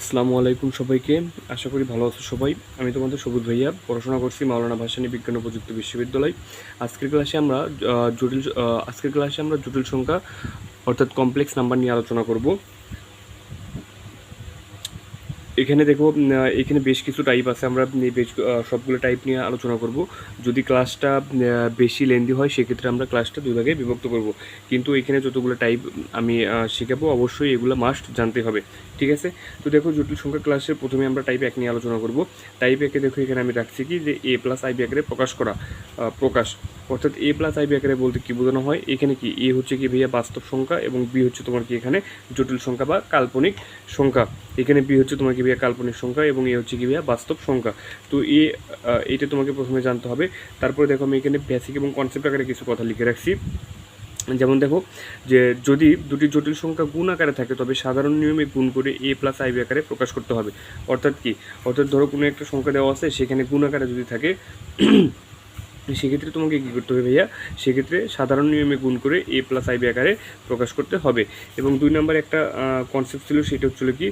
আসসালামু আলাইকুম সবাইকে। আশা করি ভালো আছো সবাই। আমি তোমাদের সবুজ ভাইয়া। পড়াশোনা করছি মাওলানা ভাসানী বিজ্ঞান ও প্রযুক্তি বিশ্ববিদ্যালয়। আজকের ক্লাসে আমরা জটিল আজকের ক্লাসে আমরা জটিল সংখ্যা, অর্থাৎ কমপ্লেক্স নাম্বার নিয়ে আলোচনা করব। এখানে দেখো এখানে বেশ কিছু টাইপ আছে, আমরা বেশ সবগুলো টাইপ নিয়ে আলোচনা করব। যদি ক্লাসটা বেশি লেন্দি হয়, সেক্ষেত্রে আমরা ক্লাসটা দুই ভাগে বিভক্ত করব। কিন্তু এখানে যতগুলো টাইপ আমি শেখাবো, অবশ্যই এগুলো মাস্ট জানতে হবে, ঠিক আছে? তো দেখো, জটিল সংখ্যা ক্লাসের প্রথমে আমরা টাইপ এক নিয়ে আলোচনা করব। টাইপ একে দেখো, এখানে আমি রাখছি কি? যে এ প্লাস আইবি আকারে প্রকাশ করা প্রকাশ। অর্থাৎ এ প্লাস আইবি আকারে বলতে কী বোঝানো হয়? এখানে কি? এ হচ্ছে কি ভাইয়া বাস্তব সংখ্যা এবং বি হচ্ছে তোমার কি এখানে জটিল সংখ্যা বা কাল্পনিক সংখ্যা। এখানে বি হচ্ছে তোমার কি ভাইয়া কাল্পনিক সংখ্যা এবং এ হচ্ছে কি ভাইয়া বাস্তব সংখ্যা। তো এ এটা তোমাকে প্রথমে জানতে হবে। তারপরে দেখো আমি এখানে বেসিক এবং কনসেপ্ট আকারে কিছু কথা লিখে রাখছি। যেমন দেখো, যে যদি দুটি জটিল সংখ্যা গুণ আকারে থাকে, তবে সাধারণ নিয়মে গুণ করে এ প্লাস আইবি আকারে প্রকাশ করতে হবে। অর্থাৎ কি? অর্থাৎ ধরো কোনো একটা সংখ্যা দেওয়া আছে, সেখানে গুণ আকারে যদি থাকে সেক্ষেত্রে তোমাকে কী করতে হবে ভাইয়া? সেক্ষেত্রে সাধারণ নিয়মে গুণ করে এ প্লাস আইবি আকারে প্রকাশ করতে হবে। এবং দুই নম্বর একটা কনসেপ্ট ছিল সেটা হচ্ছিল কি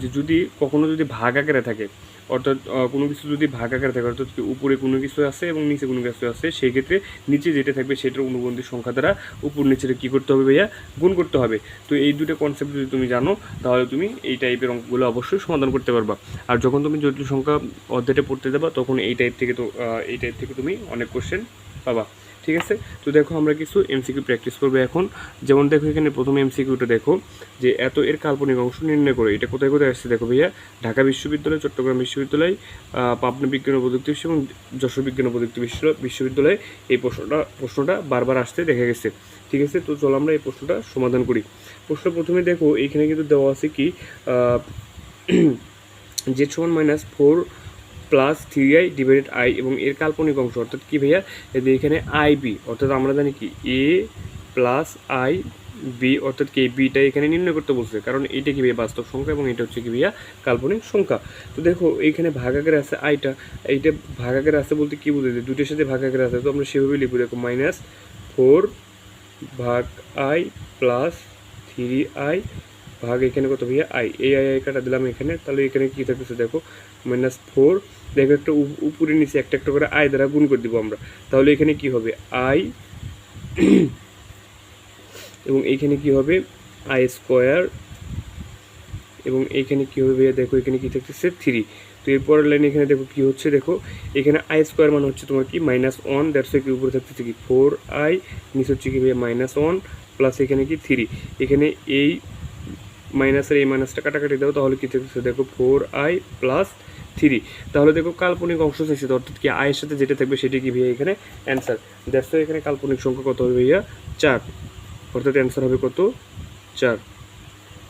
যে যদি কখনও যদি ভাগ আকারে থাকে অর্থাৎ কোনো কিছু যদি ভাগ আকারে থাকে, অর্থাৎ উপরে কোনো কিছু আছে এবং নিচে কোনো কিছু আছে সেই ক্ষেত্রে নিচে যেটা থাকবে সেটার অনুবন্ধী সংখ্যা দ্বারা উপর নিচে কী করতে হবে ভাইয়া? গুণ করতে হবে। তো এই দুটো কনসেপ্ট যদি তুমি জানো, তাহলে তুমি এই টাইপের অঙ্কগুলো অবশ্যই সমাধান করতে পারবা। আর যখন তুমি জটিল সংখ্যা অধ্যায়টা পড়তে যাবা, তখন এই টাইপ থেকে তো এই টাইপ থেকে তুমি অনেক কোশ্চেন পাবা। ঠিক আছে? তো দেখো আমরা কিছু এমসিকিউ প্র্যাকটিস করব এখন। যেমন দেখো এখানে প্রথমে এমসিকিউটা দেখো, যে এত এর কাল্পনিক অংশ নির্ণয় করে। এটা কোথায় কোথায় আসছে দেখো ভাইয়া? ঢাকা বিশ্ববিদ্যালয়, চট্টগ্রাম বিশ্ববিদ্যালয় পাবনা বিজ্ঞান ও প্রযুক্তি এবং যশোর বিজ্ঞান ও প্রযুক্তি বিশ্ব বিশ্ববিদ্যালয়ে। এই প্রশ্নটা প্রশ্নটা বারবার আসতে দেখা গেছে। ঠিক আছে? তো চলো আমরা এই প্রশ্নটা সমাধান করি। প্রশ্ন প্রথমে দেখো এইখানে কিন্তু দেওয়া আছে কি জেড সমান minus four plus three i divided i এবং এর কাল্পনিক অংশ, অর্থাৎ কি ভাইয়া? এখানে আই বি অর্থাৎ আমরা জানি কি? এ প্লাস আই বি অর্থাৎ কি বিটা এখানে নির্ণয় করতে বলছে। কারণ এইটা কি ভাইয়া বাস্তব সংখ্যা এবং এটা হচ্ছে কি ভাইয়া কাল্পনিক সংখ্যা। তো দেখো, এইখানে ভাগাকারে আছে আইটা এইটা ভাগাকারে আছে বলতে কি বুঝে দুটোর সাথে ভাগাকারে আছে, তো আমরা সেভাবে লিখব। দেখো মাইনাস ফোর ভাগ আই প্লাস থ্রি আই ভাগ এখানে কত ভাইয়া? আই এই আই আই কাটা দিলাম এখানে। তাহলে এখানে কি থাকতেছে দেখো? মাইনাস ফোর দেখো একটা উপ- উপরে নিচে একটা একটা করে আয় দ্বারা গুণ করে দিব আমরা। তাহলে এখানে কি হবে? আই এবং এইখানে কি হবে? I square. এবং এইখানে কি হবে? ভাইয়া দেখো এখানে কি থাকতেছে? থ্রি তো এরপরের লাইন এখানে দেখো কি হচ্ছে? দেখো, এখানে আই স্কোয়ার মানে হচ্ছে তোমার কি? মাইনাস ওয়ান দ্যাটস কি উপরে থাকতেছে কি? ফোর আই নিচে হচ্ছে কি ভাইয়া মাইনাস ওয়ান প্লাস এখানে কি? থ্রি এখানে এই মাইনাসের এই মাইনাসটা কাটাকাটি দাও, তাহলে কি থাকতেছে? দেখো ফোর আই প্লাস থ্রি। তাহলে দেখো কাল্পনিক অংশ শেষে অর্থাৎ কি আয়ের সাথে যেটা থাকবে সেটা কি ভাইয়া এখানে? অ্যান্সার দ্যাটস এখানে কাল্পনিক সংখ্যা কত হবে ভাইয়া? চার। অর্থাৎ অ্যান্সার হবে কত? চার।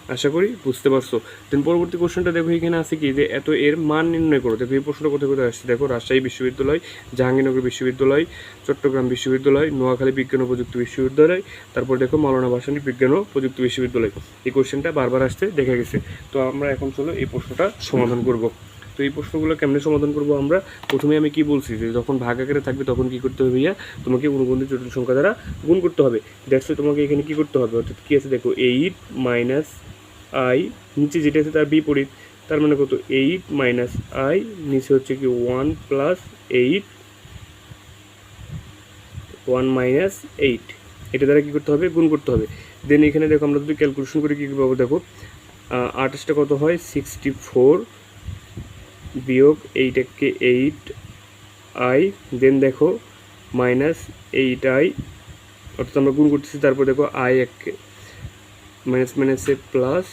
আশা করি বুঝতে পারছ। দেন পরবর্তী কোশ্চেনটা দেখো, এখানে আছে কি? যে এত এর মান নির্ণয় করো। দেখো, এই প্রশ্নটা কোথায় কোথায় আসছে? দেখো, রাজশাহী বিশ্ববিদ্যালয়, জাহাঙ্গীরনগর বিশ্ববিদ্যালয়, চট্টগ্রাম বিশ্ববিদ্যালয়, নোয়াখালী বিজ্ঞান ও প্রযুক্তি বিশ্ববিদ্যালয়, তারপর দেখো মাওলানা ভাসানী বিজ্ঞান ও প্রযুক্তি বিশ্ববিদ্যালয়। এই কোশ্চেনটা বারবার আসতে দেখা গেছে। তো আমরা এখন চলো এই প্রশ্নটা সমাধান করব। তো এই প্রশ্নগুলো কেমনে সমাধান করব আমরা? প্রথমে আমি কি বলছি, যে যখন ভাগ আকারে থাকবে তখন কি করতে হবে ভাইয়া? তোমাকে অনুবন্ধী জটিল সংখ্যা দ্বারা গুণ করতে হবে। দেখছ তোমাকে এখানে কি করতে হবে? অর্থাৎ কী আছে দেখো এইট মাইনাস আই নিচে যেটা আছে তার বিপরীত। তার মানে কত? এইট মাইনাস আই নিচে হচ্ছে কি one plus eight one minus eight এটা দ্বারা কী করতে হবে? গুণ করতে হবে। দেন এখানে দেখো আমরা যদি ক্যালকুলেশন করে কী পাবো দেখো আঠাশটা কত হয়? সিক্সটি ফোর বিয়োগ এইট একে এইট আই দেন দেখো মাইনাস এইট আই অর্থাৎ আমরা গুণ করতেছি, তারপর দেখো আই এককে মাইনাস মাইনাসে প্লাস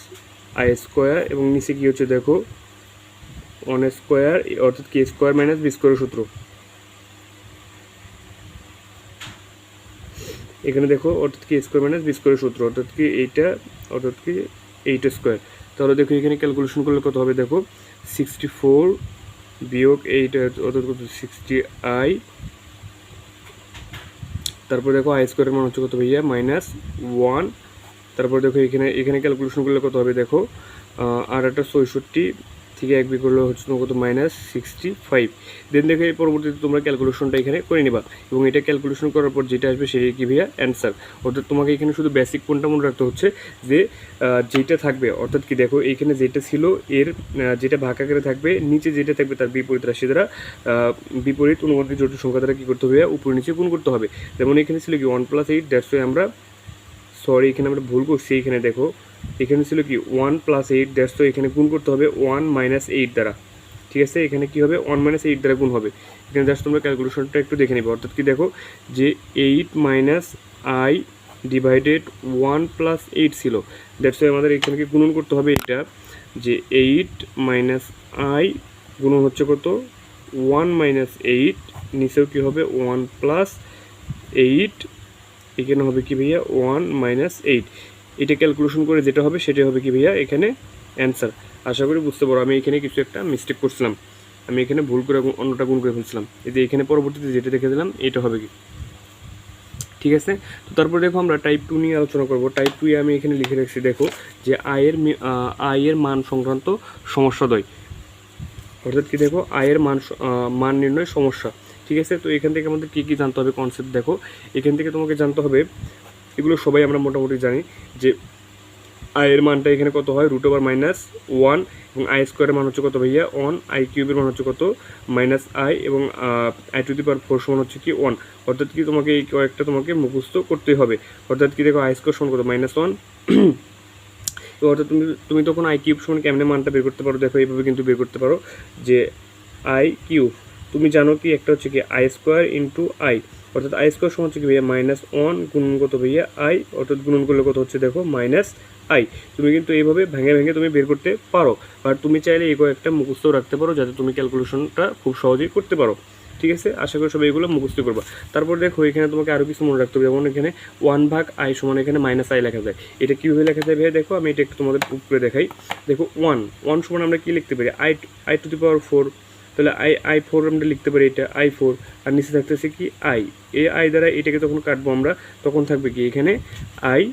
আই স্কোয়ার এবং নিচে কী হচ্ছে দেখো ওয়ান স্কোয়ার অর্থাৎ k square minus b square সূত্র। এখানে দেখো অর্থাৎ কি স্কোয়ার মাইনাস বি স্কোয়ার সূত্র, অর্থাৎ কি এইটা, অর্থাৎ কি এইট স্কোয়ার তাহলে দেখো এখানে ক্যালকুলেশন করলে কত হবে দেখো সিক্সটি ফোর বিয়োগ এইট অর্থাৎ কত? সিক্সটি আই তারপর দেখো আই স্কোয়ারের মান হচ্ছে কত ভাইয়া? মাইনাস ওয়ান তারপর দেখো এখানে এখানে ক্যালকুলেশন কত হবে দেখো? আর একটা চৌষট্টি থেকে এক বিয়োগ করলে হচ্ছে তোমার কত? মাইনাস সিক্সটি ফাইভ দেন দেখে পরবর্তীতে তোমরা ক্যালকুলেশনটা এখানে করে নিবা। এবং এটা ক্যালকুলেশন করার পর যেটা আসবে সেটাই কি ভাইয়া অ্যান্সার অর্থাৎ তোমাকে এখানে শুধু বেসিক কোনটা মনে রাখতে হচ্ছে যে যেটা থাকবে, অর্থাৎ কি দেখো, এইখানে যেটা ছিল এর যেটা ভাগ আকারে থাকবে, নিচে যেটা থাকবে তার বিপরীত রাশি দ্বারা বিপরীত অনুপাতিক জটিল সংখ্যা দ্বারা কী করতে হবে, উপর নিচে গুণ করতে হবে। যেমন এখানে ছিল কি ওয়ান প্লাস এইট দ্যাটস আমরা সরি, এখানে আমরা ভুল করছি, এখানে দেখো। এখানে ছিল কি ওয়ান প্লাস এইট দ্যাটস তো এখানে গুণ করতে হবে ওয়ান মাইনাস এইট দ্বারা। ঠিক আছে? এখানে কি হবে? ওয়ান মাইনাস এইট দ্বারা গুণ হবে। এখানে জাস্ট তোমরা ক্যালকুলেশনটা একটু দেখে নিবে। অর্থাৎ কি দেখো, যে eight minus i divided one plus eight ছিল। দ্যাটস আমাদের এখানে কি গুণন করতে হবে এটা, যে এইট মাইনাস আই গুণন হচ্ছে কত? ওয়ান মাইনাস এইট নিচেও কী হবে? ওয়ান প্লাস এইট এখানে হবে কি ভাইয়া? ওয়ান মাইনাস এইট এটা ক্যালকুলেশন করে যেটা হবে সেটা হবে কি ভাইয়া? এখানে অ্যান্সার আশা করি বুঝতে পারো, আমি এখানে কিছু একটা মিস্টেক করছিলাম। আমি এখানে ভুল করে অন্যটা গুণ করে ফেলছিলাম। যে এখানে পরবর্তীতে যেটা দেখে দিলাম, এটা হবে কি? ঠিক আছে? তো তারপর দেখো আমরা টাইপ টু নিয়ে আলোচনা করব। টাইপ টু আমি এখানে লিখে রাখছি, দেখো, যে আয়ের আয়ের মান সংক্রান্ত সমস্যাদ্বয় অর্থাৎ কি দেখো আয়ের মান মান নির্ণয় সমস্যা। ঠিক আছে? তো এখান থেকে আমাদের কী কী জানতে হবে কনসেপ্ট দেখো। এখান থেকে তোমাকে জানতে হবে, এগুলো সবাই আমরা মোটামুটি জানি যে আয়ের মানটা এখানে কত হয়? রুট ওভার মাইনাস ওয়ান এবং আই স্কোয়ারের মান হচ্ছে কত ভাইয়া? ওয়ান আই কিউবের মান হচ্ছে কত? মাইনাস আই এবং i to the power four সমান হচ্ছে কি? ওয়ান অর্থাৎ কি তোমাকে এই কয়েকটা তোমাকে মুখস্থ করতেই হবে। অর্থাৎ কি দেখো আই স্কোয়ার সমান কত? মাইনাস ওয়ান তো অর্থাৎ তুমি তুমি তখন আই কিউব সমান কেমনে মানটা বের করতে পারো? দেখো, এইভাবে কিন্তু বের করতে পারো যে আই কিউব তুমি জানো কি? একটা হচ্ছে কি আই স্কোয়ার ইন্টু আই অর্থাৎ আই স্কোয়ার সমান হচ্ছে কি ভাইয়া? মাইনাস ওয়ান গুণন কত ভাইয়া? আই অর্থাৎ গুণন করলে কত হচ্ছে দেখো? মাইনাস আই তুমি কিন্তু এইভাবে ভেঙে ভেঙে তুমি বের করতে পারো। আর তুমি চাইলে এই কয়েকটা মুখস্থ রাখতে পারো যাতে তুমি ক্যালকুলেশনটা খুব সহজেই করতে পারো। ঠিক আছে? আশা করি সবাই এগুলো মুখস্থ করবা। তারপর দেখো, এখানে তোমাকে আরও কিছু মনে রাখতে হবে। যেমন এখানে ওয়ান ভাগ আই সমান এখানে মাইনাস আই লেখা যায়। এটা কীভাবে লেখা যায় ভাইয়া? দেখো, আমি এটা একটু তোমাদের করে দেখাই। দেখো ওয়ান ওয়ান সমান আমরা কী লিখতে পারি? I i to the power four তাহলে আই আই ফোর আমরা লিখতে পারি এটা আই ফোর আর নিচে থাকতেছে কি আই এ আই দ্বারা এটাকে যখন কাটবো আমরা, তখন থাকবে কি এখানে আই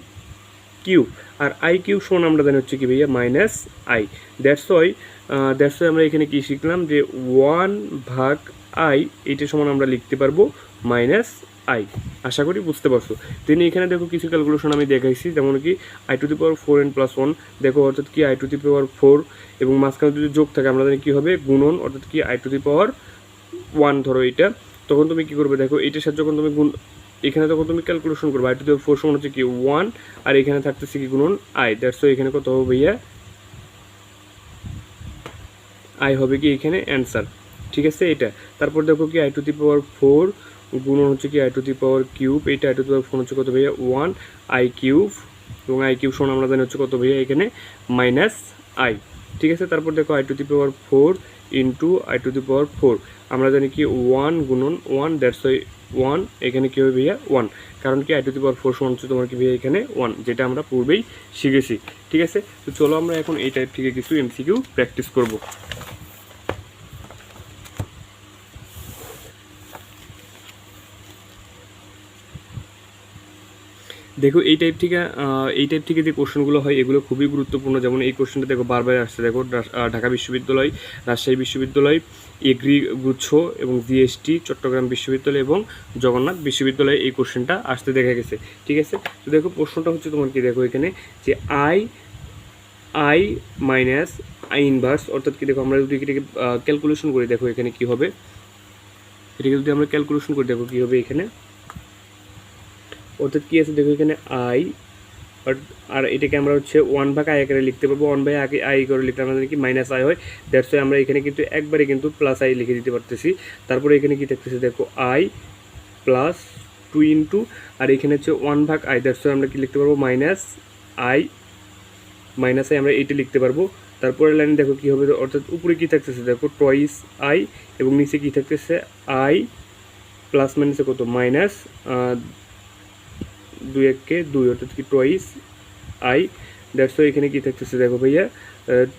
কিউ আর আই কিউ সমান আমরা জানি হচ্ছে কি ভাইয়া minus i that's y that's y আমরা এখানে কি শিখলাম যে ওয়ান ভাগ আই এটা সমান আমরা লিখতে পারব মাইনাস আই, আশা করি বুঝতে পারছ। তিনি এখানে দেখো কিছু ক্যালকুলেশন আমি দেখাইছি, যেমন কি i to the power four n plus one দেখো অর্থাৎ কি i to the power four এবং মাঝখানে যদি যোগ থাকে আমরা জানি কী হবে? গুণন, অর্থাৎ কি i to the power one ধরো এটা তখন তুমি কী করবে? দেখো এইটার সাথে যখন তুমি গুণ এখানে তখন তুমি ক্যালকুলেশন করবে i to the power four সমান হচ্ছে কি ওয়ান আর এখানে থাকতেছে কি গুণন আই দ্যাটস এখানে কত হবে ভাইয়া? আই হবে কি এখানে অ্যান্সার ঠিক আছে এটা তারপর দেখো কি i to the power four গুণন হচ্ছে কি i to the power cube এইটা i to the power four হচ্ছে কত ভাইয়া? ওয়ান আই কিউব এবং আই কিউব সমান আমরা জানি হচ্ছে কত ভাইয়া? এখানে মাইনাস আই ঠিক আছে? তারপর দেখো i to the power four into i to the power four আমরা জানি কি ওয়ান গুণন ওয়ান দ্যাটস ওয়াই ওয়ান এখানে কী হবে ভাইয়া? ওয়ান কারণ কি i to the power four সমান হচ্ছে তোমার কি ভাইয়া এখানে? ওয়ান যেটা আমরা পূর্বেই শিখেছি, ঠিক আছে? তো চলো আমরা এখন এই টাইপ থেকে কিছু এমসিকিউ প্র্যাকটিস করব। দেখো, এই টাইপ থেকে এই টাইপ থেকে যে কোশ্চেনগুলো হয়, এগুলো খুবই গুরুত্বপূর্ণ। যেমন এই কোশ্চেনটা দেখো, বারবার আসছে। দেখো ঢাকা বিশ্ববিদ্যালয়, রাজশাহী বিশ্ববিদ্যালয় এগ্রি গুচ্ছ এবং জিএসটি, চট্টগ্রাম বিশ্ববিদ্যালয় এবং জগন্নাথ বিশ্ববিদ্যালয়ে এই কোশ্চেনটা আসতে দেখা গেছে। ঠিক আছে? তো দেখো, প্রশ্নটা হচ্ছে তোমার কি? দেখো এখানে যে i i minus i inverse অর্থাৎ কি দেখো, আমরা যদি এটাকে ক্যালকুলেশন করি, দেখো এখানে কি হবে? এটাকে যদি আমরা ক্যালকুলেশন করি, দেখো কী হবে এখানে? অর্থাৎ কী আছে? দেখো এখানে আই আর এটাকে আমরা হচ্ছে ওয়ান ভাগ আই আকারে লিখতে পারব। ওয়ান বাই আগে আই করে লিখলে আমাদের কি মাইনাস আই হয়? দ্যাটস আমরা এখানে কিন্তু একবারে কিন্তু প্লাস আই লিখে দিতে পারতেছি। তারপরে এখানে কি থাকতেছে দেখো আই প্লাস টু ইন্টু আর এখানে হচ্ছে ওয়ান ভাগ আই দ্যাটস আমরা কি লিখতে পারব? মাইনাস আই মাইনাস আই আমরা এইটা লিখতে পারব। তারপরে লাইনে দেখো কী হবে? অর্থাৎ উপরে কী থাকতেছে? দেখো টয়েস আই এবং নিচে কী থাকতেছে? আই প্লাস মাইনাসে কত? মাইনাস দুই এককে দুই অর্থাৎ কি টয়েস আই দ্যাটস এখানে কি থাকতেছে দেখো ভাইয়া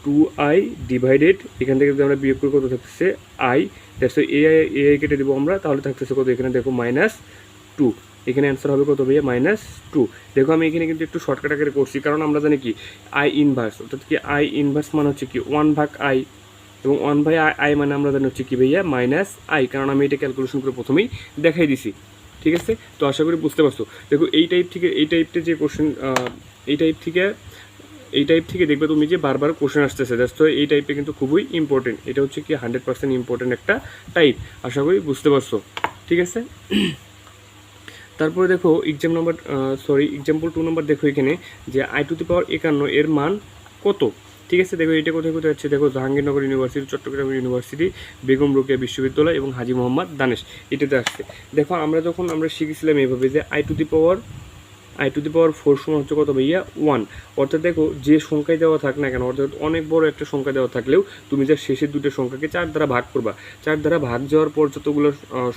টু আই ডিভাইডেড এখান থেকে যদি আমরা বিয়োগ করে কত থাকতেছে i that's a i a i কেটে দেবো আমরা, তাহলে থাকতেছে কত? এখানে দেখো মাইনাস টু এখানে অ্যান্সার হবে কত ভাইয়া? মাইনাস টু দেখো আমি এখানে কিন্তু একটু শর্টকাট আকারে করছি, কারণ আমরা জানি কি আই ইনভার্স অর্থাৎ কি আই ইনভার্স মানে হচ্ছে কি ওয়ান ভাগ আই এবং ওয়ান বাই আই মানে আমরা জানি হচ্ছে কি ভাইয়া? মাইনাস আই কারণ আমি এটা ক্যালকুলেশন করে প্রথমেই দেখাই দিছি। ঠিক আছে? তো আশা করি বুঝতে পারছ। দেখো, এই টাইপ থেকে, এই টাইপটা যে কোশ্চেন এই টাইপ থেকে, এই টাইপ থেকে দেখবে তুমি যে বারবার কোশ্চেন আসতেছে। দ্যাটস এই টাইপে কিন্তু খুবই ইম্পর্টেন্ট এটা হচ্ছে কি হান্ড্রেড পার্সেন্ট ইম্পর্টেন্ট একটা টাইপ আশা করি বুঝতে পারছ। ঠিক আছে? তারপরে দেখো exam number sorry example two number দেখো এখানে, যে আই টু দি পাওয়ার একান্ন এর মান কত? ঠিক আছে, দেখো এটা কোথায় কোথায় হচ্ছে? দেখো জাহাঙ্গীরনগর ইউনিভার্সিটি, চট্টগ্রাম ইউনিভার্সিটি, বেগম রোকেয়া বিশ্ববিদ্যালয় এবং হাজি মোহাম্মদ দানেশ। এটাতে আসছে। দেখো, আমরা যখন আমরা শিখেছিলাম এইভাবে যে i to the power i to the power four সমান হচ্ছে কত ভাইয়া? ওয়ান অর্থাৎ দেখো, যে সংখ্যায় দেওয়া থাক না কেন, অর্থাৎ অনেক বড় একটা সংখ্যা দেওয়া থাকলেও তুমি যা শেষের দুটো সংখ্যাকে চার দ্বারা ভাগ করবা। চার দ্বারা ভাগ যাওয়ার পর যতগুলো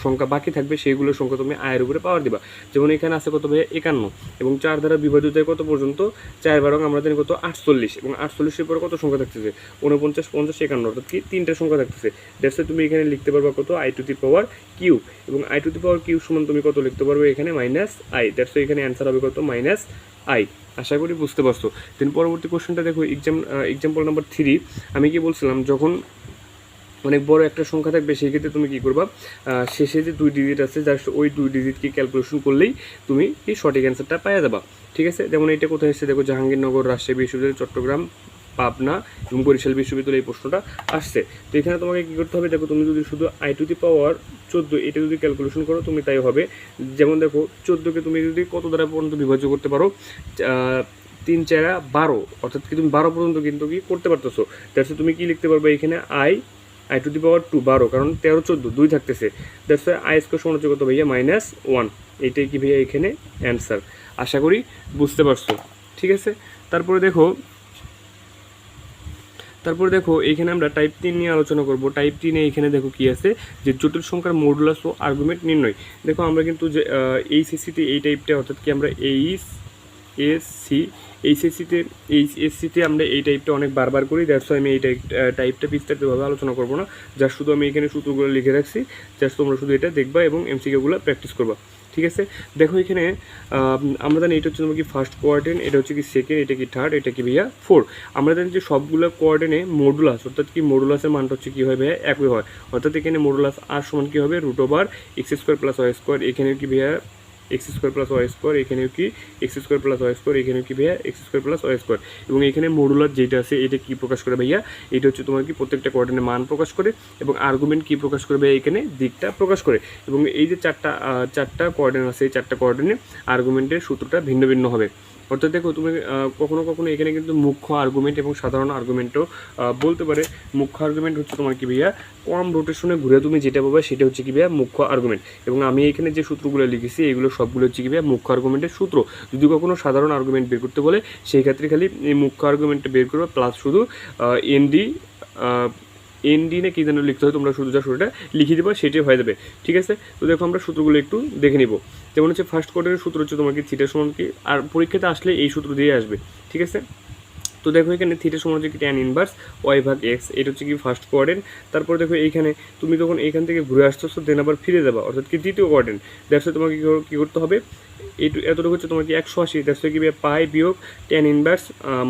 সংখ্যা বাকি থাকবে সেইগুলোর সংখ্যা তুমি আয়ের উপরে পাওয়ার দিবা। যেমন এখানে আছে কত ভাইয়া? একান্ন। এবং চার দ্বারা বিভাজিত কত পর্যন্ত? চার বারং, আমরা জানি কত? আটচল্লিশ। এবং আটচল্লিশের পরে কত সংখ্যা থাকতেছে? উনপঞ্চাশ পঞ্চাশ, একান্ন। অর্থাৎ কি? তিনটা সংখ্যা থাকতেছে। দ্যাটস তুমি এখানে লিখতে পারবা কত? I to the power q এবং i to the power q সমান তুমি কত লিখতে পারবে? এখানে মাইনাস আই দ্যাটস এখানে অ্যান্সার হবে কত? মাইনাস আই আশা করি বুঝতে পারছ। দেন পরবর্তী কোশ্চেনটা দেখো এক্সাম এক্সাম্পল নাম্বার থ্রি আমি কি বলছিলাম, যখন অনেক বড় একটা সংখ্যা থাকবে সেই ক্ষেত্রে তুমি কি করবা? শেষে যে দুই ডিজিট আছে জাস্ট ওই দুই ডিজিটকে ক্যালকুলেশন করলেই তুমি কি সঠিক অ্যান্সারটা পাওয়া যাবা। ঠিক আছে? যেমন এটা কোথায় এসেছে? দেখো, জাহাঙ্গীরনগর, রাজশাহী বিশ্ববিদ্যালয়, চট্টগ্রাম পাবনা এবং বরিশাল বিশ্ববিদ্যালয় এই প্রশ্নটা আসছে। তো এখানে তোমাকে কী করতে হবে? দেখো, তুমি যদি শুধু আই টু দি পাওয়ার চোদ্দ, এটা যদি ক্যালকুলেশন করো, তুমি তাই হবে। যেমন দেখো চোদ্দোকে তুমি যদি কত দ্বারা পর্যন্ত বিভাজ্য করতে পারো? তিন, চারা, বারো। অর্থাৎ কি তুমি বারো পর্যন্ত কিন্তু কি করতে পারতেছো? দ্যাটস তুমি কি লিখতে পারবে এখানে? I i to the power two বারো। কারণ তেরো, চোদ্দ, দুই থাকতেছে। দ্যাটস আই স্কোয়ার সমান হচ্ছে কত ভাইয়া? মাইনাস ওয়ান এইটাই কি ভাইয়া এখানে অ্যান্সার আশা করি বুঝতে পারছ। ঠিক আছে? তারপরে দেখো তারপর দেখো এইখানে আমরা টাইপ তিন নিয়ে আলোচনা করব। টাইপ তিনে এখানে দেখো কি আছে, যে জটিল সংখ্যার মডুলাস ও আর্গুমেন্ট নির্ণয়। দেখো, আমরা কিন্তু যে এইচএসসিতে এই টাইপটা অর্থাৎ কি আমরা এইচ এস সি এইচএসসিতে এইচএসসিতে আমরা এই টাইপটা অনেক বারবার করি দ্যাটস আমি এই টাইপ টাইপটা বিস্তারিতভাবে আলোচনা করব না। যা শুধু আমি এখানে সূত্রগুলো লিখে রাখছি জাস্ট তোমরা শুধু এটা দেখবা এবং এমসিকেগুলো প্র্যাকটিস করবা। ঠিক আছে? দেখো এখানে আমরা জানি এটা হচ্ছে তোমার কি ফার্স্ট কোয়ার্ডেন এটা হচ্ছে কি সেকেন্ড এটা কি থার্ড এটা কি ভাইয়া ফোর আমরা জানি যে সবগুলো কোয়ার্ডেনে মডুলাস অর্থাৎ কি মডুলাসের মানটা হচ্ছে কী হয় ভাইয়া একই হয় অর্থাৎ এখানে মডুলাস আর সমান কী হবে root over x square plus y square এখানে কি ভাইয়া x square plus y square, এখানেও কি? X square plus y square, এখানেও কি ভাইয়া? X square plus y square. এবং এখানে মডুলার যেটা আছে, এটা কি প্রকাশ করে ভাইয়া? এটা হচ্ছে তোমার কি প্রত্যেকটা কোয়ার্টেনের মান প্রকাশ করে এবং আর্গুমেন্ট কি প্রকাশ করে ভাইয়া এখানে? দিকটা প্রকাশ করে। এবং এই যে চারটা চারটা কোয়ার্ডিনেট আছে, এই চারটা কোয়ার্ডিনে আর্গুমেন্টের সূত্রটা ভিন্ন ভিন্ন হবে। অর্থাৎ দেখো, তুমি কখনো কখনো এখানে কিন্তু মুখ্য আর্গুমেন্ট এবং সাধারণ আর্গুমেন্টও বলতে পারে। মুখ্য আর্গুমেন্ট হচ্ছে তোমার কি ভাইয়া? কম রোটেশনে ঘুরে তুমি যেটা পাবে সেটা হচ্ছে কি ভাইয়া মুখ্য আর্গুমেন্ট এবং আমি এখানে যে সূত্রগুলো লিখেছি, এগুলো সবগুলো হচ্ছে কি ভাইয়া মুখ্য আর্গুমেন্টের সূত্র। যদি কখনো সাধারণ আর্গুমেন্ট বের করতে বলে, সেই ক্ষেত্রে খালি এই মুখ্য আর্গুমেন্টটা বের করবে প্লাস শুধু এনডি এনডি না কি যেন লিখতে হয়, তোমরা শুধু যা শুরুটা লিখে দেবা, সেটাই হয়ে যাবে। ঠিক আছে? তো দেখো, আমরা সূত্রগুলো একটু দেখে নিব। যেমন হচ্ছে ফার্স্ট কোয়ার্টারের সূত্র হচ্ছে তোমাকে থিটা সমান কি, আর পরীক্ষাতে আসলে এই সূত্র দিয়ে আসবে। ঠিক আছে? তো দেখো, এখানে থিটা সমান হচ্ছে কি ট্যান ইনভার্স ওয়াই ভাগ এক্স এটা হচ্ছে কি ফার্স্ট কোয়ার্ডেন্ট তারপর দেখো, এইখানে তুমি যখন এইখান থেকে ঘুরে আসতেছো দেন আবার ফিরে যাবা, অর্থাৎ কি দ্বিতীয় কোয়ার্ডেন্ট দ্যাটস তোমাকে কি কর- করতে হবে? এইটু এতটুকু হচ্ছে তোমাকে একশো আশি দ্যাটস কি পাই বিয়োগ ট্যান ইনভার্স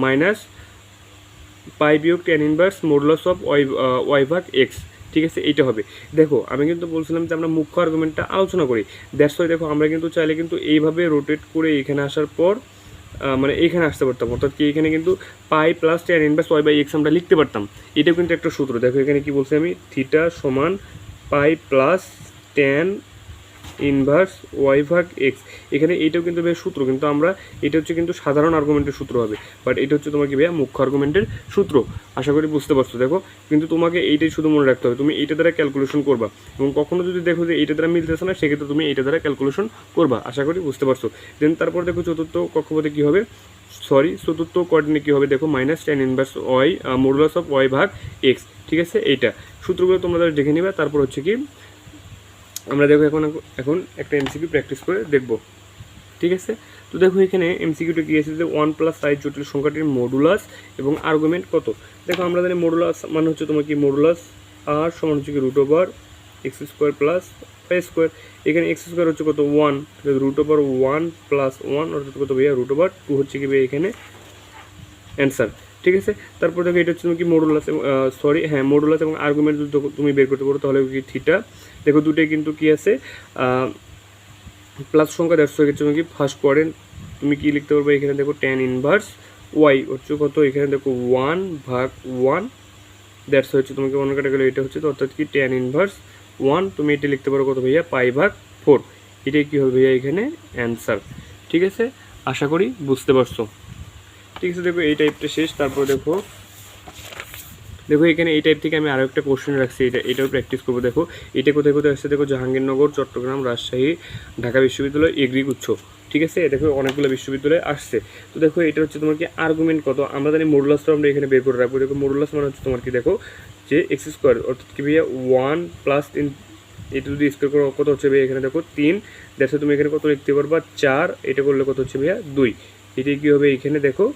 মাইনাস পাই বিয়োগ tan inverse modulus of y ভাগ এক্স ঠিক আছে? এইটা হবে। দেখো, আমি কিন্তু বলছিলাম যে আমরা মুখ্য আর্গুমেন্টটা আলোচনা করি। দ্যাটস ওয়াই দেখো, আমরা কিন্তু চাইলে কিন্তু এইভাবে রোটেট করে এখানে আসার পর মানে এইখানে আসতে পারতাম। অর্থাৎ কি, এখানে কিন্তু pi plus tan inverse y by x আমরা লিখতে পারতাম। এটাও কিন্তু একটা সূত্র। দেখো, এখানে কি বলছি আমি? থিটা সমান pi plus tan inverse y ভাগ এক্স এখানে এইটাও কিন্তু বেশ সূত্র, কিন্তু আমরা এটা হচ্ছে কিন্তু সাধারণ আর্গুমেন্টের সূত্র হবে। বাট এটা হচ্ছে তোমার কি ভাইয়া মুখ্য আর্গুমেন্টের সূত্র। আশা করি বুঝতে পারছ, দেখো। কিন্তু তোমাকে এইটাই শুধু মনে রাখতে হবে। তুমি এইটা দ্বারা ক্যালকুলেশন করবা। এবং কখনো যদি দেখো যে এইটা দ্বারা মিলতেছে না, সেক্ষেত্রে তুমি এইটা দ্বারা ক্যালকুলেশন করবা। আশা করি বুঝতে পারছ। দেন তারপর দেখো চতুর্থ কক্ষপথে কী হবে? সরি চতুর্থ কোয়ার্ডিনে কী হবে? দেখো minus tan inverse y modulus of y ভাগ এক্স ঠিক আছে? এইটা। সূত্রগুলো তোমরা দেখে নিবা। তারপর হচ্ছে কি? আমরা দেখো এখন এখন একটা এমসিকিউ প্র্যাকটিস করে দেখব। ঠিক আছে? তো দেখো এখানে এমসিকিউটা কি আছে? যে ওয়ান প্লাস সাইজ জটিল সংখ্যাটির মডুলাস এবং আর্গুমেন্ট কত? দেখো আমরা জানি মডুলাস মানে হচ্ছে তোমার কি মডুলাস আর সমান হচ্ছে কি root over x square plus y square এখানে এক্স স্কোয়ার হচ্ছে কত? One root over one plus one অর্থাৎ কত ভাইয়া? রুট ওভার টু হচ্ছে কি ভাইয়া এখানে? অ্যান্সার ঠিক আছে? তারপর দেখো, এটা হচ্ছে কি মডুলাস সরি হ্যাঁ মডুলাস এবং আর্গুমেন্ট যদি তুমি বের করতে পারো, তাহলে কি থিটা দেখো, দুটোই কিন্তু কি আছে? প্লাস সংখ্যা দেড়শো হচ্ছে তুমি কি ফার্স্ট কোয়ারেন্ট তুমি কি লিখতে পারবে? এখানে দেখো টেন ইনভার্স ওয়াই হচ্ছে কত? এখানে দেখো ওয়ান ভাগ ওয়ান দ্যাটস হচ্ছে, তোমাকে মনে কাটা গেলে, এটা হচ্ছে তো, অর্থাৎ কি টেন ইনভার্স ওয়ান তুমি এটা লিখতে পারো কত ভাইয়া? পাই ভাগ ফোর এটাই কী হবে ভাইয়া এখানে? অ্যান্সার ঠিক আছে? আশা করি বুঝতে পারছ। ঠিক আছে, দেখো এই টাইপটা শেষ, তারপর দেখো। দেখো এখানে এই টাইপ থেকে আমি আরও একটা কোশ্চেন রাখছি, এটা, এটাও প্র্যাকটিস করব। দেখো, এটা কোথায় কোথায় আসছে? দেখো, জাহাঙ্গীরনগর, চট্টগ্রাম, রাজশাহী, ঢাকা বিশ্ববিদ্যালয়, এগ্রি গুচ্ছ। ঠিক আছে? দেখো, অনেকগুলো বিশ্ববিদ্যালয়ে আসছে। তো দেখো, এটা হচ্ছে তোমার কি আর্গুমেন্ট কত? আমরা জানি মডুলাসটা আমরা এখানে বের করে রাখব। দেখো মডুলাস মানে হচ্ছে তোমার কি, দেখো, যে এক্স স্কোয়ার অর্থাৎ কি ভাইয়া ওয়ান প্লাস তিন, এটা যদি স্কোয়ার করো, কত হচ্ছে ভাইয়া এখানে, দেখো, তিন। দেখো তুমি এখানে কত লিখতে পারবা? চার। এটা করলে কত হচ্ছে ভাইয়া? দুই। এটাই কী হবে এখানে, দেখো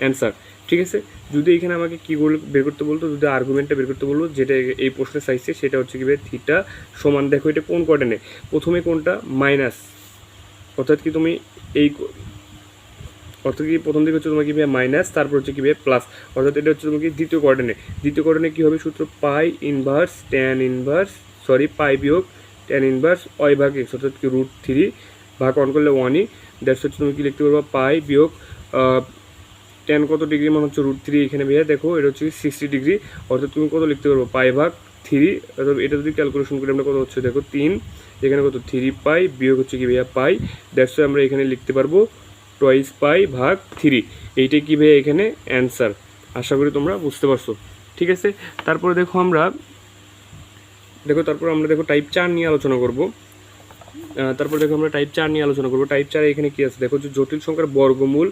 অ্যান্সার ঠিক আছে? যদি এখানে আমাকে কী বল, বের করতে বলতো, যদি আর্গুমেন্টটা বের করতে বলব, যেটা এই প্রশ্নের সাইজে সেটা হচ্ছে কি থিটা সমান দেখো এটা কোন কোয়ার্ডেনে প্রথমে কোনটা? মাইনাস অর্থাৎ কি তুমি এই অর্থাৎ কি প্রথম দিকে হচ্ছে তোমার কি ভাই মাইনাস তারপর হচ্ছে কি ভাই প্লাস অর্থাৎ এটা হচ্ছে তোমাকে দ্বিতীয় কোয়ার্ডেনে দ্বিতীয় কোয়ার্ডেনে কী হবে? সূত্র pi inverse tan inverse sorry pi বিয়োগ ট্যান ইনভার্স ওয়াই ভাগ এক্স অর্থাৎ কি রুট থ্রি ভাগ অন করলে ওয়ানই দ্যাটস হচ্ছে তুমি কি লিখতে পারবা? পাই বিয়োগ টেন কত ডিগ্রি মানে হচ্ছে রুট থ্রি এখানে ভাইয়া দেখো, এটা হচ্ছে সিক্সটি ডিগ্রি। অর্থাৎ তুমি কত লিখতে পারব? পাই ভাগ থ্রি অর্থাৎ এটা যদি ক্যালকুলেশন করি আমরা কত হচ্ছে? দেখো, তিন। এখানে কত? থ্রি পাই বিয়োগ হচ্ছে কি ভাইয়া? পাই। দ্যাটস আমরা এখানে লিখতে পারব টোয়াইস পাই ভাগ থ্রি এইটাই কি ভাইয়া এখানে? অ্যান্সার আশা করি তোমরা বুঝতে পারছ। ঠিক আছে? তারপরে দেখো আমরা, দেখো, তারপর আমরা দেখো টাইপ চার নিয়ে আলোচনা করব। তারপর দেখো আমরা টাইপ চার নিয়ে আলোচনা করব। টাইপ চার এখানে কি আছে? দেখো যে জটিল সংখ্যার বর্গমূল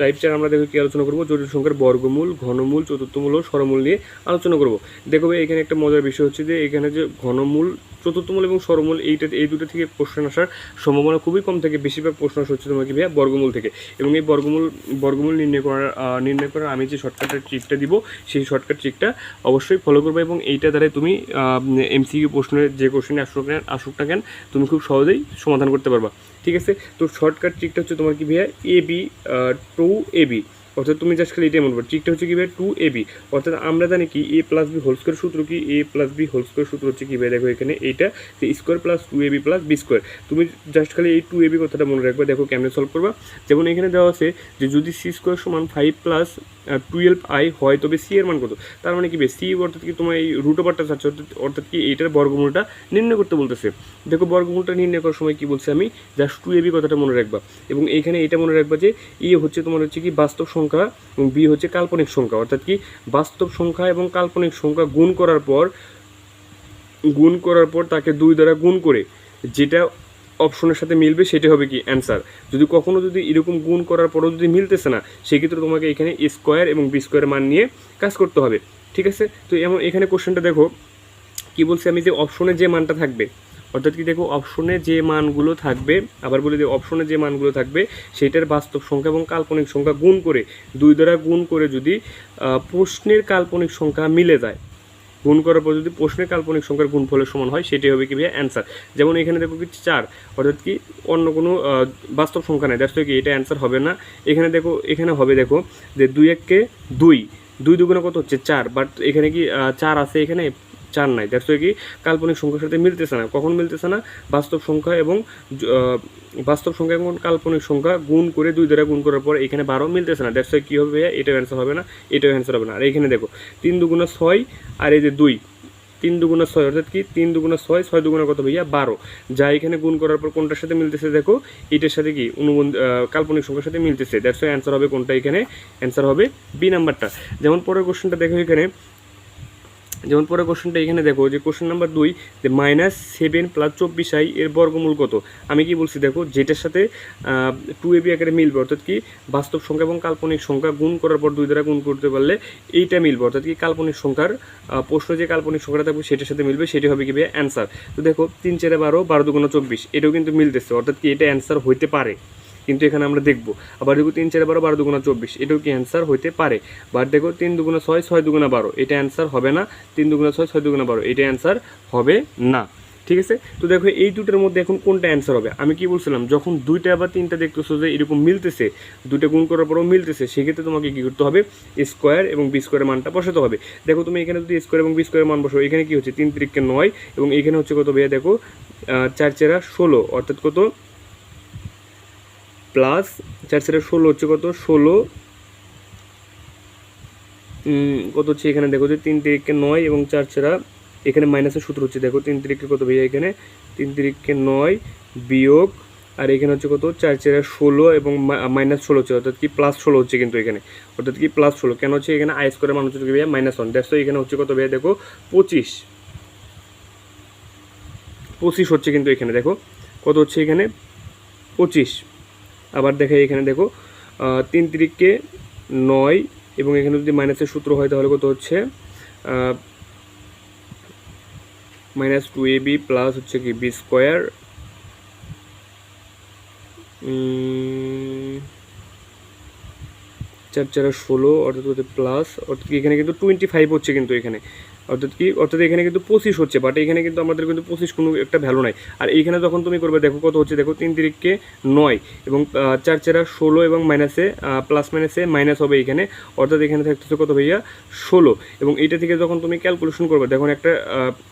টাইপ চার আমরা দেখো কি আলোচনা করব? জটিল সংখ্যার বর্গমূল, ঘনমূল, চতুর্থমূল ও সরমূল নিয়ে আলোচনা করব। দেখো এখানে একটা মজার বিষয় হচ্ছে যে এখানে যে ঘনমূল, চতুর্থমূল এবং সরমূল, এইটা, এই দুটো থেকে প্রশ্ন আসার সম্ভাবনা খুবই কম থেকে। বেশিরভাগ প্রশ্ন হচ্ছে তোমার কি ভাইয়া বর্গমূল থেকে। এবং এই বর্গমূল বর্গমূল নির্ণয় করার নির্ণয় করার আমি যে শর্টকাটের ট্রিকটা দিব, সেই শর্টকাট ট্রিকটা অবশ্যই ফলো করবে এবং এইটা দ্বারাই তুমি এমসিকিউ প্রশ্নের যে কোশ্চেনে আসুক আসুক না কেন, তুমি খুব সহজেই সমাধান করতে পারবা। ঠিক আছে? তো শর্টকাট ট্রিকটা হচ্ছে তোমার কি ভাইয়া? A b two a b অর্থাৎ তুমি জাস্ট খালি এটাই মনে করো ট্রিকটা হচ্ছে কি ভাই টু এ বি অর্থাৎ আমরা জানি কি a plus b whole square সূত্র কি? A plus b whole square সূত্র হচ্ছে কি ভাই? দেখো এখানে এইটা square plus two a b plus b square তুমি জাস্ট খালি এই টু এ বি কথাটা মনে রাখবে, দেখো কেমনে সলভ করবা। যেমন এখানে দেওয়া আছে যে যদি সি স্কোয়ার সমান ফাইভ প্লাস টুয়েলভ আই হয়, তবে সি এর মান কত? তার মানে কি বে সি অর্থাৎ কি তোমার এই রুট ওভারটা চাচ্ছে অর্থাৎ কি এইটার বর্গমূলটা নির্ণয় করতে বলতেছে। দেখো বর্গমূলটা নির্ণয় করার সময় কি বলছে আমি? জাস্ট টু এ বি কথাটা মনে রাখবা। এবং এইখানে এটা মনে রাখবা যে ই হচ্ছে তোমার হচ্ছে কি বাস্তব সংখ্যা এবং বি হচ্ছে কাল্পনিক সংখ্যা। অর্থাৎ কি? বাস্তব সংখ্যা এবং কাল্পনিক সংখ্যা গুণ করার পর, গুণ করার পর তাকে দুই দ্বারা গুণ করে যেটা অপশনের সাথে মিলবে সেটা হবে কি? অ্যান্সার। যদি কখনো যদি এরকম গুণ করার পরও যদি মিলতেছে না, সেক্ষেত্রে তোমাকে এখানে স্কোয়ার এবং বি স্কোয়ারের মান নিয়ে কাজ করতে হবে। ঠিক আছে? তো এমন এখানে কোশ্চেনটা দেখো, কি বলছি আমি যে অপশনে যে মানটা থাকবে অর্থাৎ কি দেখো অপশনে যে মানগুলো থাকবে, আবার বলি যে অপশনে যে মানগুলো থাকবে, সেটার বাস্তব সংখ্যা এবং কাল্পনিক সংখ্যা গুণ করে, দুই দ্বারা গুণ করে যদি প্রশ্নের কাল্পনিক সংখ্যা মিলে যায়, গুণ করার পর যদি প্রশ্নের কাল্পনিক সংখ্যার গুণফলের সমান হয় সেটাই হবে কি ভাইয়া অ্যান্সার যেমন এখানে দেখো কি চার, অর্থাৎ কি অন্য কোনো বাস্তব সংখ্যা নেই দ্যাটস কি এটা অ্যান্সার হবে না। এখানে দেখো, এখানে হবে দেখো যে দুই এককে দুই দুই দুগুণে কত হচ্ছে? চার বাট এখানে কি চার আছে এখানে? চার নাই। দ্যাটস কি কাল্পনিক সংখ্যার সাথে মিলতেছে না। কখন মিলতেছে না? বাস্তব সংখ্যা এবং বাস্তব সংখ্যা এবং কাল্পনিক সংখ্যা গুণ করে দুই দ্বারা গুণ করার পর এখানে বারো মিলতেছে না। দ্যাটস কী হবে ভাইয়া? এটাও অ্যান্সার হবে না, এটাও অ্যান্সার হবে না। আর এখানে দেখো, তিন দুগুণা ছয় আর এই যে দুই, তিন দুগুণা ছয় অর্থাৎ কি? তিন দুগুণা ছয় ছয় দুগুণা কত ভাইয়া? বারো। যা এখানে গুণ করার পর কোনটার সাথে মিলতেছে দেখো, এটার সাথে কি? অনুবন্ধ কাল্পনিক সংখ্যার সাথে মিলতেছে। দ্যাটস অ্যান্সার হবে কোনটা এখানে? অ্যান্সার হবে বি নাম্বারটা। যেমন পরের কোশ্চেনটা দেখো এখানে যেমন পরের কোশ্চেনটা এখানে দেখো, যে কোশ্চেন নাম্বার দুই, যে মাইনাস সেভেন প্লাস চব্বিশ আই এর বর্গমূল কত? আমি কি বলছি, দেখো, যেটার সাথে টু এবি আকারে মিলবে, অর্থাৎ কি বাস্তব সংখ্যা এবং কাল্পনিক সংখ্যা গুণ করার পর দুই দ্বারা গুণ করতে পারলে এইটা মিলবে, অর্থাৎ কি কাল্পনিক সংখ্যার প্রশ্ন যে কাল্পনিক সংখ্যাটা থাকবে সেটার সাথে মিলবে, সেটি হবে কি অ্যান্সার তো দেখো, তিন চারে বারো বারো দুগুণ চব্বিশ, এটাও কিন্তু মিলতেছে, অর্থাৎ কি এটা অ্যান্সার হইতে পারে। কিন্তু এখানে আমরা দেখব। আবার দেখো তিন, চারে, বারো বারো দুগুণা চব্বিশ। এটাও কি অ্যান্সার হইতে পারে? বাট দেখো তিন দুগুণা ছয় ছয় দুগুণা বারো। এটা অ্যান্সার হবে না। তিন দুগুণা ছয় ছয় দুগুণা বারো। এটা অ্যান্সার হবে না। ঠিক আছে? তো দেখো এই দুটোর মধ্যে এখন কোনটা অ্যান্সার হবে? আমি কি বলছিলাম, যখন দুইটা বা তিনটা দেখতেছো যে এরকম মিলতেছে দুটো গুণ করার পরেও মিলতেছে, সেক্ষেত্রে তোমাকে কী করতে হবে? স্কোয়ার এবং বি স্কোয়ারের মানটা বসাতে হবে। দেখো তুমি এখানে যদি স্কোয়ার এবং বি স্কোয়ারের মান বসো এখানে কি হচ্ছে? তিন তিরিককে নয় এবং এখানে হচ্ছে কত ভাইয়া? দেখো চার, চেরা, ষোলো। অর্থাৎ কত? প্লাস, চার চেরা ষোলো হচ্ছে কত? ষোলো। কত হচ্ছে এখানে? দেখো যে তিন তিরিককে নয় এবং চার চেরা এখানে মাইনাসের সূত্র হচ্ছে। দেখো তিন তিরিককে কত ভাইয়া এখানে? তিন তিরিককে নয় বিয়োগ, আর এখানে হচ্ছে কত? চার চেরা ষোলো এবং মাইনাস ষোলো হচ্ছে। অর্থাৎ কি প্লাস ষোলো হচ্ছে কিন্তু এখানে? অর্থাৎ কি প্লাস ষোলো? কেন হচ্ছে এখানে? আইস করে মান হচ্ছে ভাইয়া মাইনাস ওয়ান। দেখো এখানে হচ্ছে কত ভাইয়া? দেখো, পঁচিশ। পঁচিশ হচ্ছে কিন্তু এখানে। দেখো, কত হচ্ছে এখানে? পঁচিশ। আবার দেখাই এখানে দেখো তিন তিরিককে নয় এবং এখানে যদি মাইনাসের সূত্র হয় তাহলে কত হচ্ছে? Minus two a b plus হচ্ছে কি বি স্কোয়ার চার চারা ষোলো, অর্থাৎ প্লাস অর্থাৎ এখানে কিন্তু টোয়েন্টি ফাইভ হচ্ছে কিন্তু এখানে। অর্থাৎ কি, অর্থাৎ এখানে কিন্তু পঁচিশ হচ্ছে বাট এখানে কিন্তু আমাদের কিন্তু পঁচিশ কোনো একটা ভ্যালু নাই। আর এইখানে যখন তুমি করবে, দেখো কত হচ্ছে, দেখো তিন তিরিককে নয় এবং চার চারা ষোলো এবং মাইনাসে প্লাস মাইনাসে মাইনাস হবে এখানে। অর্থাৎ এখানে থাকতেছে কত ভাইয়া? ষোলো। এবং এইটা থেকে যখন তুমি ক্যালকুলেশন করবে, দেখো একটা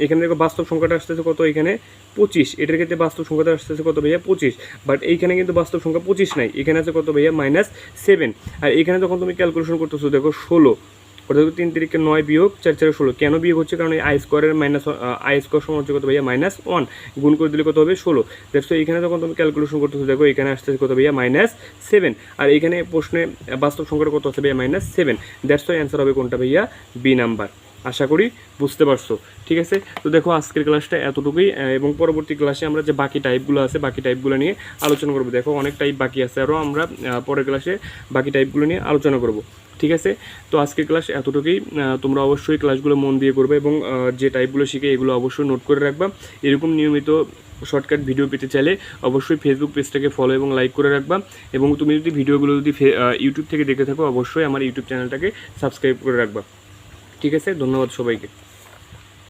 এখানে দেখো বাস্তব সংখ্যাটা আসতেছে কত এখানে? পঁচিশ। এটার ক্ষেত্রে বাস্তব সংখ্যাটা আসতেছে কত ভাইয়া? পঁচিশ। বাট এইখানে কিন্তু বাস্তব সংখ্যা পঁচিশ নাই। এখানে আছে কত ভাইয়া? মাইনাস সেভেন আর এখানে যখন তুমি ক্যালকুলেশন করতেছো, দেখো ষোলো। অর্থাৎ তিন তিরিকে নয় বিয়োগ, চার চারে ষোলো। কেন বিয়োগ হচ্ছে? কারণ এই আই স্কোয়ারের মাইনাস আই স্কোয়ার সমান হচ্ছে কত ভাইয়া? মাইনাস ওয়ান গুণ করে দিলে কত হবে? ষোলো। দেখছ এখানে যখন তুমি ক্যালকুলেশন করতেছো, দেখো এখানে আসতেছে কত ভাইয়া? মাইনাস সেভেন আর এখানে প্রশ্নে বাস্তব সংখ্যাটা কত আছে ভাইয়া? মাইনাস সেভেন দ্যাটস অ্যান্সার হবে কোনটা ভাইয়া? বি নাম্বার আশা করি বুঝতে পারছ। ঠিক আছে? তো দেখো আজকের ক্লাসটা এতটুকুই এবং পরবর্তী ক্লাসে আমরা যে বাকি টাইপগুলো আছে, বাকি টাইপগুলো নিয়ে আলোচনা করব। দেখো অনেক টাইপ বাকি আছে আরও আমরা পরের ক্লাসে বাকি টাইপগুলো নিয়ে আলোচনা করব। ঠিক আছে? তো আজকের ক্লাস এতটুকুই। তোমরা অবশ্যই ক্লাসগুলো মন দিয়ে করবে এবং যে টাইপগুলো শিখে এগুলো অবশ্যই নোট করে রাখবা। এরকম নিয়মিত শর্টকাট ভিডিও পেতে চাইলে অবশ্যই ফেসবুক পেজটাকে ফলো এবং লাইক করে রাখবা। এবং তুমি যদি ভিডিওগুলো যদি ইউটিউব থেকে দেখে থাকো, অবশ্যই আমার ইউটিউব চ্যানেলটাকে সাবস্ক্রাইব করে রাখবা। ঠিক আছে? ধন্যবাদ সবাইকে।